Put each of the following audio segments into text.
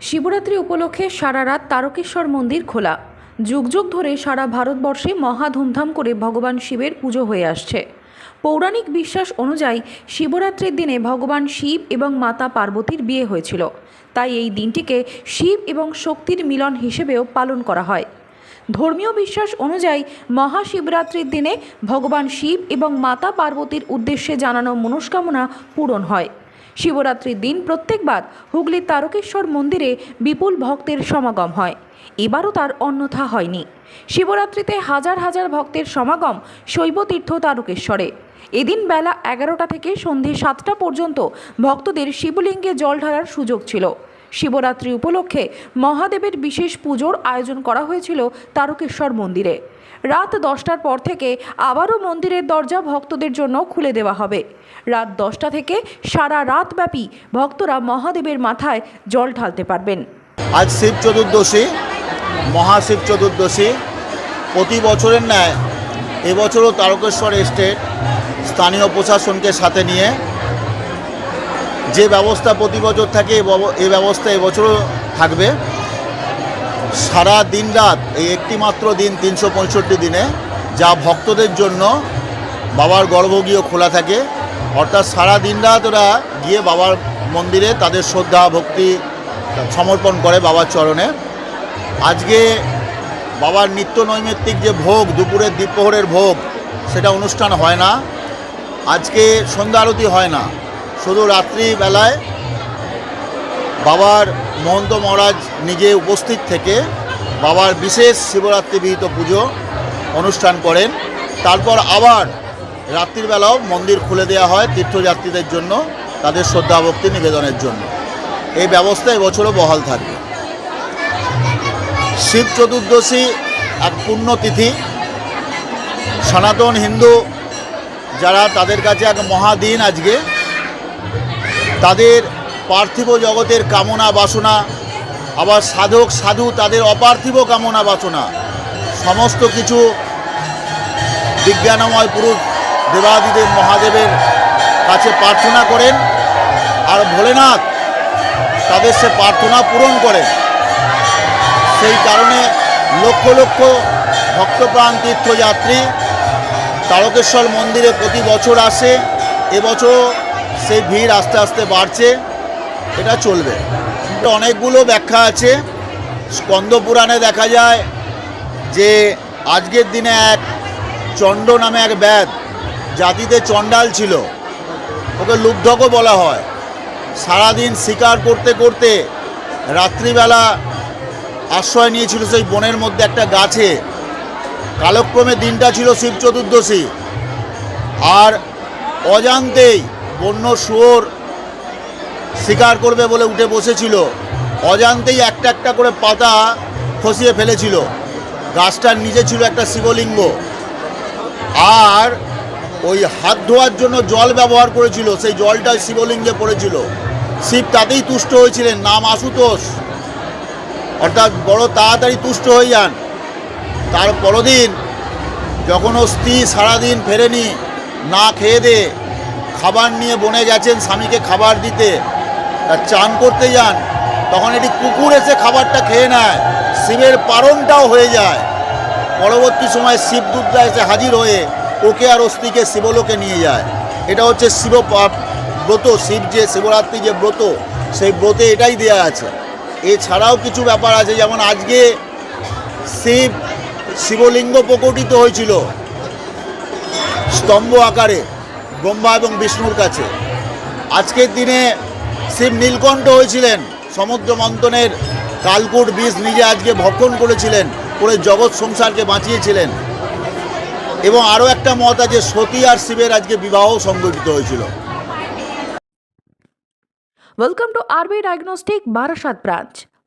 শিবরাত্রি উপলক্ষে সারা রাত তারকেশ্বর মন্দির খোলা। যুগ যুগ ধরে সারা ভারতবর্ষে মহা ধুমধাম করে ভগবান শিবের পুজো হয়ে আসছে। পৌরাণিক বিশ্বাস অনুযায়ী শিবরাত্রির দিনে ভগবান শিব এবং মাতা পার্বতীর বিয়ে হয়েছিল। তাই এই দিনটিকে শিব এবং শক্তির মিলন হিসেবেও পালন করা হয়। ধর্মীয় বিশ্বাস অনুযায়ী মহাশিবরাত্রির দিনে ভগবান শিব এবং মাতা পার্বতীর উদ্দেশ্যে জানানো মনস্কামনা পূরণ হয়। শিবরাত্রির দিন প্রত্যেকবার হুগলির তারকেশ্বর মন্দিরে বিপুল ভক্তের সমাগম হয়। এবারও তার অন্যথা হয়নি। শিবরাত্রিতে হাজার হাজার ভক্তের সমাগম শৈবতীর্থ তারকেশ্বরে। এদিন বেলা এগারোটা থেকে সন্ধে সাতটা পর্যন্ত ভক্তদের শিবলিঙ্গে জল ঢালার সুযোগ ছিল। শিবরাত্রি উপলক্ষে মহাদেবের বিশেষ পুজোর আয়োজন করা হয়েছিল তারকেশ্বর মন্দিরে। রাত দশটার পর থেকে আবারও মন্দিরের দরজা ভক্তদের জন্য খুলে দেওয়া হবে। রাত দশটা থেকে সারা রাতব্যাপী ভক্তরা মহাদেবের মাথায় জল ঢালতে পারবেন। আজ শিব চতুর্দশী, মহাশিব চতুর্দশী। প্রতি বছরের ন্যায় এবছরও তারকেশ্বর এস্টেট স্থানীয় প্রশাসনকে সাথে নিয়ে যে ব্যবস্থা প্রতি বছর থাকে, এ ব্যবস্থা এবছরও থাকবে। সারা দিন রাত, এই একটি মাত্র দিন, তিনশো পঁয়ষট্টি দিনে, যা ভক্তদের জন্য বাবার গর্ভগৃহ খোলা থাকে। অর্থাৎ সারা দিন রাত ওরা গিয়ে বাবার মন্দিরে তাদের শ্রদ্ধা, ভক্তি সমর্পণ করে বাবার চরণে। আজকে বাবার নিত্য নৈমিত্তিক যে ভোগ, দুপুরের দ্বীপ্রহরের ভোগ, সেটা অনুষ্ঠান হয় না। আজকে সন্ধ্যা আরতি হয় না। শুধু রাত্রিবেলায় বাবার মহন্ত মহারাজ নিজে উপস্থিত থেকে বাবার বিশেষ শিবরাত্রি বিহিত পুজো অনুষ্ঠান করেন। তারপর আবার রাত্রির বেলাও মন্দির খুলে দেওয়া হয় তীর্থযাত্রীদের জন্য, তাদের শ্রদ্ধা ভক্তি নিবেদনের জন্য। এই ব্যবস্থা এবছরও বহাল থাকবে। শিব চতুর্দশী এক পুণ্যতিথি। সনাতন হিন্দু যারা তাদের কাছে এক মহাদিন আজকে তাদের পার্থিব জগতের কামনা বাসনা, আবার সাধক, সাধু তাদের অপার্থিব কামনা বাসনা, সমস্ত কিছু বিজ্ঞানময় পুরুষ দেবাদিদেব মহাদেবের কাছে প্রার্থনা করেন। আর ভোলেনাথ তাদের সে প্রার্থনা পূরণ করেন। সেই কারণে লক্ষ লক্ষ ভক্তপ্রাণ তীর্থযাত্রী তারকেশ্বর মন্দিরে প্রতি বছর আসে। এবছর সেই ভিড় আস্তে আস্তে বাড়ছে, এটা চলবে। অনেকগুলো ব্যাখ্যা আছে। স্কন্দ পুরাণে দেখা যায় যে আজকের দিনে এক চণ্ড নামে এক ব্যাধ, জাতিতে চণ্ডাল ছিল। ওকে লুব্ধকও বলা হয়। সারাদিন শিকার করতে করতে রাত্রিবেলা আশ্রয় নিয়েছিল সেই বনের মধ্যে একটা গাছে। কালক্রমে দিনটা ছিল শিব চতুর্দশী। আর অজান্তেই বন্য শুয়োর শিকার করবে বলে উঠে বসেছিল। অজান্তেই একটা একটা করে পাতা খসিয়ে ফেলেছিল। গাছটার নিচে ছিল একটা শিবলিঙ্গ। আর ওই হাত ধোয়ার জন্য জল ব্যবহার করেছিল। সেই জলটা শিবলিঙ্গে পড়েছিল। শিব তাতেই তুষ্ট হয়েছিলেন। নাম আশুতোষ। অর্থাৎ বড় তাড়াতাড়ি তুষ্ট হয়ে যান। তার পরদিন যখন ও স্ত্রী সারাদিন ফেরেনি, না খেয়ে দে খাবার নিয়ে বনে গেছেন স্বামীকে খাবার দিতে, তা চান করতে যান, তখন এটি কুকুর এসে খাবারটা খেয়ে নেয়, শিবের পারণটাও হয়ে যায়। পরবর্তী সময় শিবদূতরা এসে হাজির হয়ে ওকে আর স্ত্রীকে শিবলোকে নিয়ে যায়। এটা হচ্ছে শিব ব্রত, শিব যে শিবরাত্রি যে ব্রত, সেই ব্রতে এটাই দেয়া আছে। এছাড়াও কিছু ব্যাপার আছে, যেমন আজকে শিব, শিবলিঙ্গ প্রকটিত হয়েছিল স্তম্ভ আকারে। ব্রহ্মা এবং বিষ্ণুর কাছে। আজকের দিনে শিব নীলকণ্ঠ হয়েছিলেন, সমুদ্র মন্থনের কালকুট বীজ নিজে আজকে ভক্ষণ করেছিলেন করে জগৎ সংসারকে বাঁচিয়েছিলেন। এবং আরও একটা মত আছে, সতী আর শিবের আজকে বিবাহ সংগঠিত হয়েছিল। Welcome to RB Diagnostic, Barasat branch.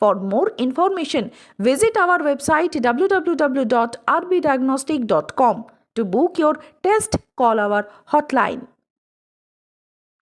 For more information, visit our website www.rbdiagnostic.com. To book your test, call our hotline